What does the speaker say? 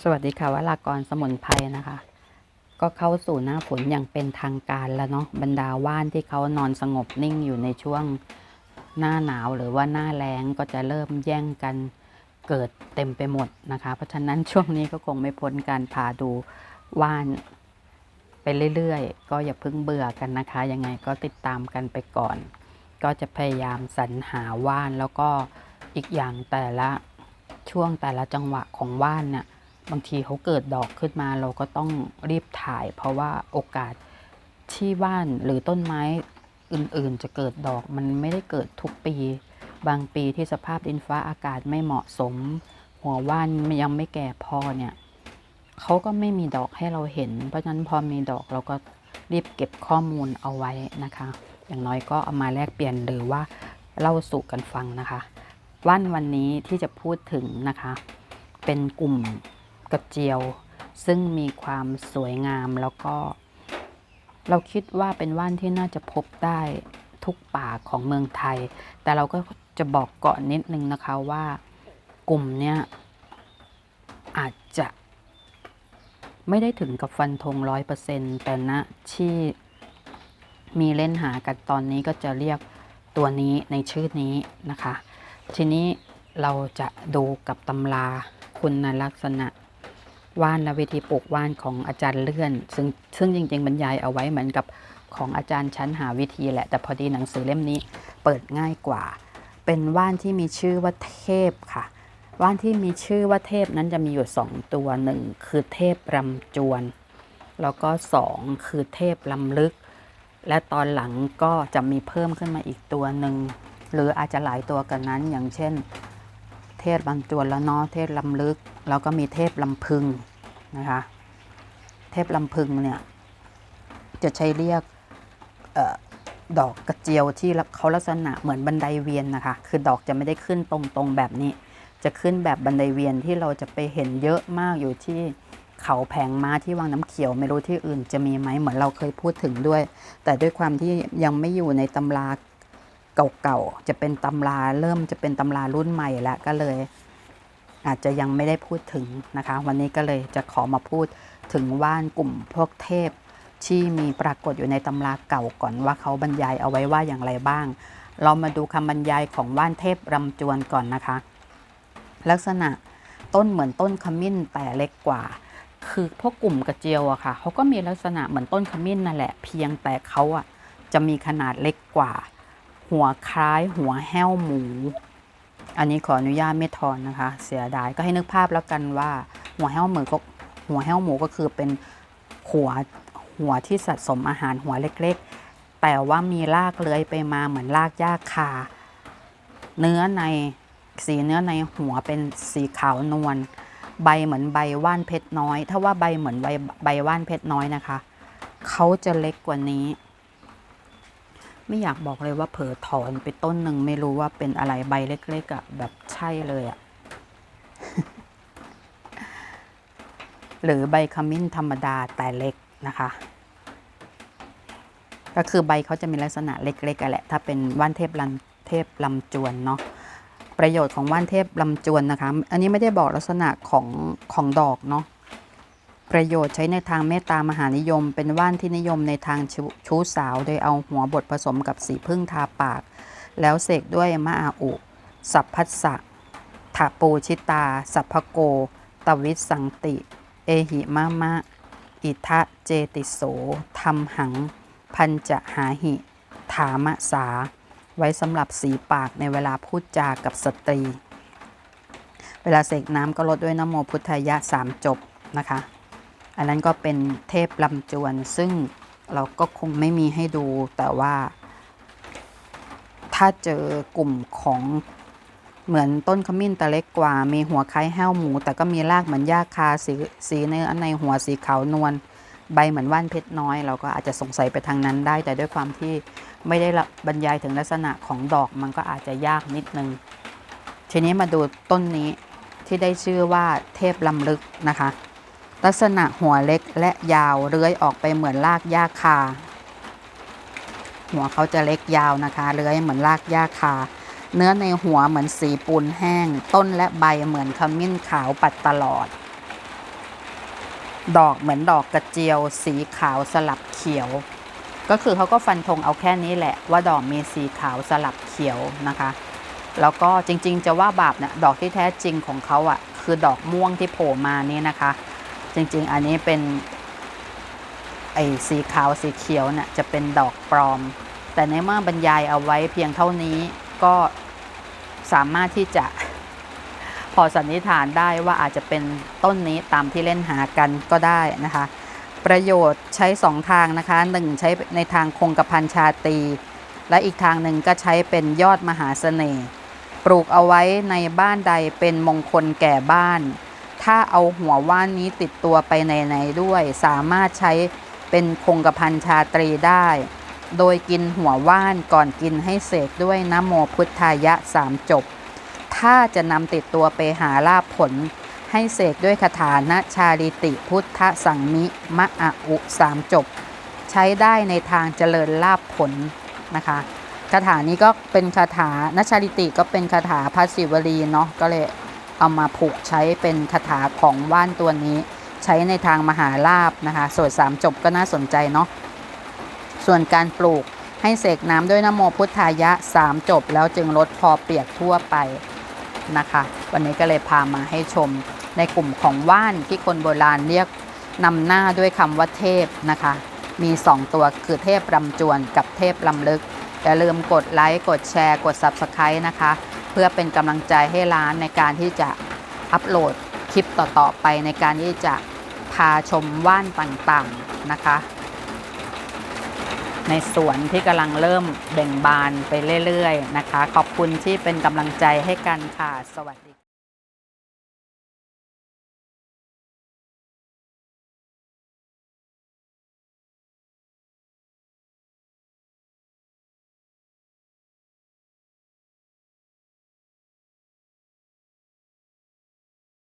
สวัสดีค่ะวรากรสมุนไพรนะคะ ก็เข้าสู่หน้าฝนอย่างเป็นทางการแล้วเนาะบรรดาว่านที่เขานอนสงบนิ่งอยู่ในช่วงหน้าหนาวหรือว่าหน้าแล้งก็จะเริ่มแย่งกันเกิดเต็มไปหมดนะคะ เพราะฉะนั้นช่วงนี้ก็คงไม่พ้นการพาดูว่านไปเรื่อยๆ ก็อย่าเพิ่งเบื่อกันนะคะ ยังไงก็ติดตามกันไปก่อน ก็จะพยายามสรรหาว่านแล้วก็อีกอย่างแต่ละช่วงแต่ละจังหวะของว่านเนี่ย บางทีเขาเกิดดอกขึ้นมาเราก็ต้องรีบถ่าย เพราะว่าโอกาสที่ว่านหรือต้นไม้อื่นๆ จะเกิดดอกมันไม่ได้เกิดทุกปี บางปีที่สภาพดินฟ้าอากาศไม่เหมาะสม หัวว่านยังไม่แก่พอเนี่ยเขาก็ไม่มีดอกให้เราเห็น เพราะฉะนั้นพอมีดอกเราก็รีบเก็บข้อมูลเอาไว้นะคะ อย่างน้อยก็เอามาแลกเปลี่ยนหรือว่าเล่าสู่กันฟังนะคะ ว่านวันนี้ที่จะพูดถึงนะคะ เป็นกลุ่ม กระเจียว ซึ่งมีความสวยงามแล้วก็ เราคิดว่าเป็นว่านที่น่าจะพบได้ทุกป่าของเมืองไทย แต่เราก็จะบอกก่อนนิดนึงนะคะว่ากลุ่มเนี้ยอาจจะ ไม่ได้ถึงกับฟันธงร้อยเปอร์เซ็นต์แต่ณที่มีเล่นหากันตอนนี้ก็จะเรียกตัวนี้ในชื่อนี้นะคะ ทีนี้เราจะดูกับตำราคุณลักษณะ ว่านและวิธีปลูกว่านของอาจารย์เลื่อน ซึ่งซึ่งจริง ๆ บรรยายเอาไว้เหมือนกับของอาจารย์ชั้นหาวิธีแหละ แต่พอดีหนังสือเล่มนี้เปิดง่ายกว่า เป็นว่านที่มีชื่อว่าเทพค่ะ ว่านที่มีชื่อว่าเทพนั้นจะมีอยู่สองตัวหนึ่งคือเทพรำจวน แล้วก็สองคือเทพลำลึก และตอนหลังก็จะมีเพิ่มขึ้นมาอีกตัวหนึ่งหรืออาจจะหลายตัวกันนั้นอย่างเช่น เทพบางจวนแล้วเนาะเทพลำลึก แล้วก็มีเทพลำพึงนะคะ เทพลำพึงเนี่ยจะใช้เรียกออดอกกระเจียวที่เขาลักษณะเหมือนบันไดเวียนนะคะ คือดอกจะไม่ได้ขึ้นตรงๆแบบนี้ จะขึ้นแบบบันไดเวียนที่เราจะไปเห็นเยอะมากอยู่ที่เขาแผงม้าที่วังน้ำเขียวไม่รู้ที่อื่นจะมีไหมเหมือนเราเคยพูดถึงด้วย แต่ด้วยความที่ยังไม่อยู่ในตำราเก่าๆจะเป็นตำราเริ่มจะเป็นตำรารุ่นใหม่แล้วก็เลย อาจจะยังไม่ได้พูดถึงนะคะ วันนี้ก็เลยจะขอมาพูดถึงว่านกลุ่มพวกเทพ ที่มีปรากฏอยู่ในตำราเก่าก่อนว่าเขาบรรยายเอาไว้ว่าอย่างไรบ้าง เรามาดูคำบรรยายของว่านเทพรำจวนก่อนนะคะ ลักษณะต้นเหมือนต้นขมิ้นแต่เล็กกว่า คือพวกกลุ่มกระเจียวอะค่ะเขาก็มีลักษณะเหมือนต้นขมิ้นนั่นแหละเพียงแต่เขาอะจะมีขนาดเล็กกว่า หัวคล้ายหัวแห้วหมู อันนี้ขออนุญาตไม่ทอนนะคะ เสียดายก็ให้นึกภาพแล้วกันว่า หัวแห้วหมูก็หัวแห้วหมูก็คือเป็นหัวหัวที่สะสมอาหารหัวเล็กๆ แต่ว่ามีรากเลื้อยไปมาเหมือนรากหญ้าคา เนื้อในสีเนื้อในหัวเป็นสีขาวนวลใบเหมือนใบว่านเพชรน้อย ถ้าว่าใบเหมือนใบใบว่านเพชรน้อยนะคะ เขาจะเล็กกว่านี้ ไม่อยากบอกเลยว่าเผลอถอนไปต้นหนึ่งไม่รู้ว่าเป็นอะไรใบเล็กๆอะ่ะแบบใช่เลยอะ่ะ หรือใบขมิ้นธรรมดาแต่เล็กนะคะ ก็คือใบเขาจะมีลักษณะเล็กๆกันแหละ ถ้าเป็นว่านเทพลำเทพลำจวนเนาะประโยชน์ของว่านเทพลำจวนนะคะ อันนี้ไม่ได้บอกลักษณะของของดอกเนาะ ประโยชน์ใช้ในทางเมตตามหานิยม เป็นว่านที่นิยมในทางชูชู้สาว โดยเอาหัวบดผสมกับสีพึ่งทาปาก แล้วเสกด้วยมะอาอุ สัพพัสสะถาปูชิตา สัพพโก ตวิสสังติ เอหิมะมะ อิทะเจติโสธรรมหัง พันจะหาหิ ถามะสา ไว้สำหรับสีปากในเวลาพูดจากับสตรี เวลาเสกน้ำก็ลดด้วยนโมพุทธายะสามจบนะคะ อันนั้นก็เป็นเทพลำจวน ซึ่งเราก็คงไม่มีให้ดู แต่ว่าถ้าเจอกลุ่มของเหมือนต้นขมิ้นแต่เล็กกว่า มีหัวคล้ายแห้วหมู แต่ก็มีรากเหมือนหญ้าคาสีสีเนื้อในหัวสีขาวนวลใบเหมือนว่านเพชรน้อย เราก็อาจจะสงสัยไปทางนั้นได้ แต่ด้วยความที่ไม่ได้บรรยายถึงลักษณะของดอกมันก็อาจจะยากนิดนึง ทีนี้มาดูต้นนี้ที่ได้ชื่อว่าเทพลำลึกนะคะ ลักษณะหัวเล็กและยาวเลื้อยออกไปเหมือนรากหญ้าคา หัวเขาจะเล็กยาวนะคะเลื้อยเหมือนรากหญ้าคา เนื้อในหัวเหมือนสีปูนแห้ง ต้นและใบเหมือนขมิ้นขาวปัดตลอด ดอกเหมือนดอกกระเจียว สีขาวสลับเขียว ก็คือเขาก็ฟันธงเอาแค่นี้แหละ ว่าดอกมีสีขาวสลับเขียวนะคะ แล้วก็จริงๆ จะว่าบาปเนี่ยดอกที่แท้จริงของเขาอะ่ะ คือดอกม่วงที่โผล่มานี่นะคะ จริง ๆ อันนี้เป็นไอ้สีขาวสีเขียวเนี่ยจะเป็นดอกปลอม แต่ในเมื่อบรรยายเอาไว้เพียงเท่านี้ก็สามารถที่จะพอสันนิษฐานได้ว่าอาจจะเป็นต้นนี้ตามที่เล่นหากันก็ได้นะคะ ประโยชน์ใช้ 2 ทางนะคะหนึ่งใช้ในทางคงกระพันชาตี และอีกทางหนึ่งก็ใช้เป็นยอดมหาเสน่ห์ปลูกเอาไว้ในบ้านใดเป็นมงคลแก่บ้าน ถ้าเอาหัวว่านนี้ติดตัวไปไหนๆด้วย สามารถใช้เป็นคงกระพันชาตรีได้ โดยกินหัวว่านก่อนกินให้เสกด้วยนะโมพุทธายะสามจบ ถ้าจะนำติดตัวไปหาลาภผล ให้เสกด้วยคาถานะชาลิติพุทธสังมิมะอะอุสามจบ ใช้ได้ในทางเจริญลาภผลนะคะคาถานี้ก็เป็นคาถานชาลิติก็เป็นคาถาพระศิวลีเนาะก็เลย เอามาผูกใช้เป็นคาถาของว่านตัวนี้ ใช้ในทางมหาลาภนะคะสวดสามจบก็น่าสนใจเนาะส่วนการปลูกให้เสกน้ำด้วยนะโมพุทธายะสามจบ แล้วจึงลดพอเปียกทั่วไปนะคะ วันนี้ก็เลยพามาให้ชมในกลุ่มของว่านที่คนโบราณเรียกนำหน้าด้วยคำว่าเทพนะคะ มี 2 ตัวคือเทพรำจวนกับเทพลำลึกอย่าลืมกดไลค์กดแชร์ กด Subscribe นะคะ เพื่อเป็นกำลังใจให้ร้านในการที่จะอัปโหลดคลิปต่อๆไปในการที่จะพาชมว่านต่างๆนะคะ ในสวนที่กำลังเริ่มเบ่งบานไปเรื่อยๆนะคะ ขอบคุณที่เป็นกำลังใจให้กันค่ะ สวัสดี